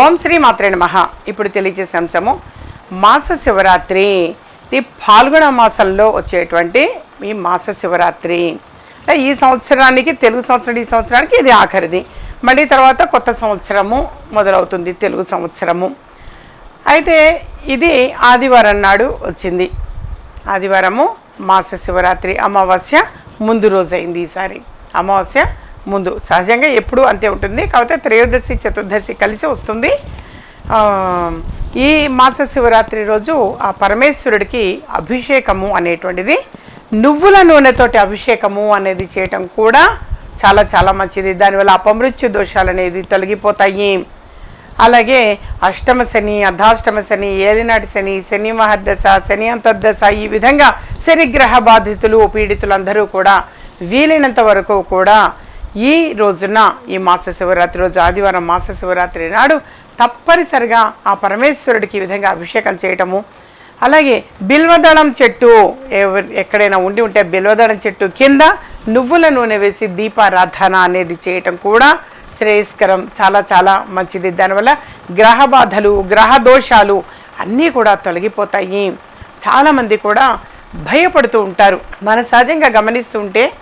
ఓం శ్రీ మాత్రే మహా ఇప్పుడు తెలియజేసే అంశము మాస శివరాత్రి. ఇది పాల్గొన మాసంలో వచ్చేటువంటి ఈ మాస శివరాత్రి. ఈ సంవత్సరానికి తెలుగు సంవత్సరం ఈ సంవత్సరానికి ఇది ఆఖరిది. మళ్ళీ తర్వాత కొత్త సంవత్సరము మొదలవుతుంది తెలుగు సంవత్సరము. అయితే ఇది ఆదివారం నాడు వచ్చింది. ఆదివారము మాస శివరాత్రి అమావాస్య ముందు రోజు అయింది ఈసారి. అమావాస్య ముందు. సహజంగా ఎప్పుడూ అంతే ఉంటుంది. కాకపోతే త్రయోదశి చతుర్దశి కలిసి వస్తుంది. ఈ మాస శివరాత్రి రోజు ఆ పరమేశ్వరుడికి అభిషేకము అనేటువంటిది నువ్వుల నూనెతోటి అభిషేకము అనేది చేయటం కూడా చాలా చాలా మంచిది. దానివల్ల అపమృత్యు దోషాలు అనేది తొలగిపోతాయి. అలాగే అష్టమ శని అర్ధాష్టమ శని ఏలినాటి శని శని మహర్దశ శని అంతర్దశ ఈ విధంగా శనిగ్రహ బాధితులు పీడితులు అందరూ కూడా వీలైనంత వరకు కూడా ఈ రోజున ఈ మాస శివరాత్రి రోజు ఆదివారం మాస శివరాత్రి నాడు తప్పనిసరిగా ఆ పరమేశ్వరుడికి ఈ విధంగా అభిషేకం చేయటము అలాగే బిల్వదళం చెట్టు ఎక్కడైనా ఉండి ఉంటే బిల్వదళం చెట్టు కింద నువ్వుల నూనె వేసి దీపారాధన అనేది చేయటం కూడా శ్రేయస్కరం చాలా చాలా మంచిది. దానివల్ల గ్రహ బాధలు గ్రహ దోషాలు అన్నీ కూడా తొలగిపోతాయి. చాలామంది కూడా భయపడుతూ ఉంటారు. మన సహజంగా గమనిస్తూ ఉంటే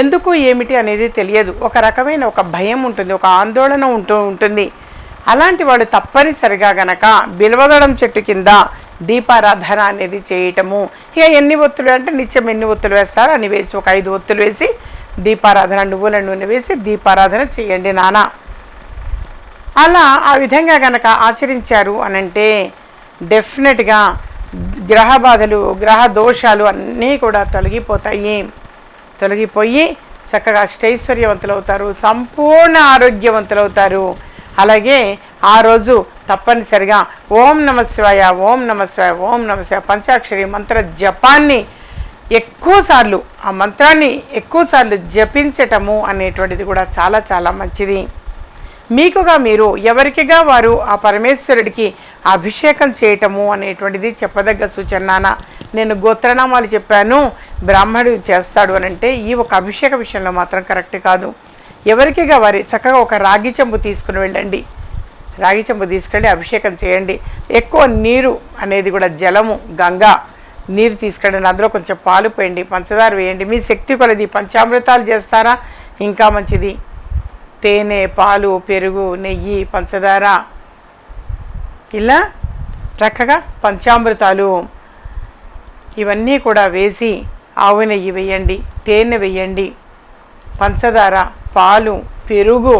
ఎందుకు ఏమిటి అనేది తెలియదు. ఒక రకమైన ఒక భయం ఉంటుంది ఒక ఆందోళన ఉంటూ ఉంటుంది. అలాంటి వాడు తప్పనిసరిగా గనక బిల్వదడం చెట్టు కింద దీపారాధన అనేది చేయటము. ఇక ఎన్ని ఒత్తులు అంటే నిత్యం ఎన్ని ఒత్తులు వేస్తారో అని వేసి ఒక ఐదు ఒత్తులు వేసి దీపారాధన నువ్వుల నూనె వేసి దీపారాధన చేయండి నాన్న అలా ఆ విధంగా గనక ఆచరించారు అనంటే డెఫినెట్గా గ్రహ బాధలు గ్రహ దోషాలు అన్నీ కూడా తొలగిపోతాయి. తొలగిపోయి చక్కగా అష్టైశ్వర్యవంతులవుతారు సంపూర్ణ ఆరోగ్యవంతులవుతారు. అలాగే ఆ రోజు తప్పనిసరిగా ఓం నమ శివాయ ఓం నమ శివాయ ఓం నమ శివాయ పంచాక్షరి మంత్ర జపాన్ని ఎక్కువసార్లు ఆ మంత్రాన్ని ఎక్కువసార్లు జపించటము అనేటువంటిది కూడా చాలా చాలా మంచిది. మీకుగా మీరు ఎవరికిగా వారు ఆ పరమేశ్వరుడికి అభిషేకం చేయటము అనేటువంటిది చెప్పదగ్గ సూచన నేను గోత్రనామాలు చెప్పాను బ్రాహ్మణుడు చేస్తాడు అని అంటే ఈ ఒక అభిషేక విషయంలో మాత్రం కరెక్ట్ కాదు. ఎవరికిగా వారి చక్కగా ఒక రాగి చెంబు తీసుకుని వెళ్ళండి. రాగి చెంబు తీసుకెళ్ళి అభిషేకం చేయండి. ఎక్కువ నీరు అనేది కూడా జలము గంగా నీరు తీసుకెళ్ళండి. అందులో కొంచెం పాలు పోయండి పంచదార వేయండి. మీ శక్తి కొలది పంచామృతాలు చేస్తారా? ఇంకా మంచిది. తేనె పాలు పెరుగు నెయ్యి పంచదార. ఇలా చక్కగా పంచామృతాలు ఇవన్నీ కూడా వేసి ఆవు నెయ్యి వేయండి తేనె వేయండి పంచదార పాలు పెరుగు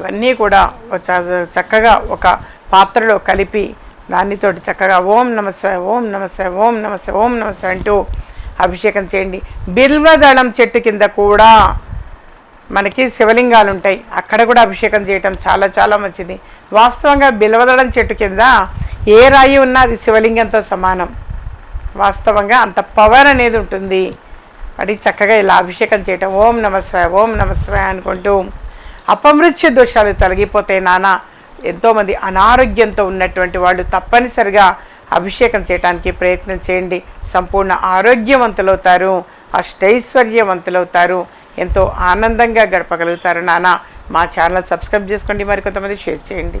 ఇవన్నీ కూడా చ- చక్కగా ఒక పాత్రలో కలిపి దానితోటి చక్కగా ఓం నమస్వాయ ఓం నమస్వాయ ఓం నమస్వాయ ఓం నమస్వాయ అంటూ అభిషేకం చేయండి. బిల్వదళం చెట్టు కింద కూడా మనకి శివలింగాలు ఉంటాయి. అక్కడ కూడా అభిషేకం చేయటం చాలా చాలా మంచిది. వాస్తవంగా బిల్వదళం చెట్టు కింద ఏ రాయి ఉన్నా అది శివలింగంతో సమానం. వాస్తవంగా అంత పవర్ అనేది ఉంటుంది. అది చక్కగా ఇలా అభిషేకం చేయటం. ఓం నమస్రాయ ఓం నమస్రాయ అనుకుంటూ అపమృత్యు దోషాలు తొలగిపోతే నాన్న ఎంతోమంది అనారోగ్యంతో ఉన్నటువంటి వాళ్ళు తప్పనిసరిగా అభిషేకం చేయడానికి ప్రయత్నం చేయండి. సంపూర్ణ ఆరోగ్యవంతులవుతారు. అష్టైశ్వర్యవంతులవుతారు. ఎంతో ఆనందంగా గడపగలుగుతారు నాన్న మా ఛానల్ సబ్స్క్రైబ్ చేసుకోండి. మరి కొంతమంది షేర్ చేయండి.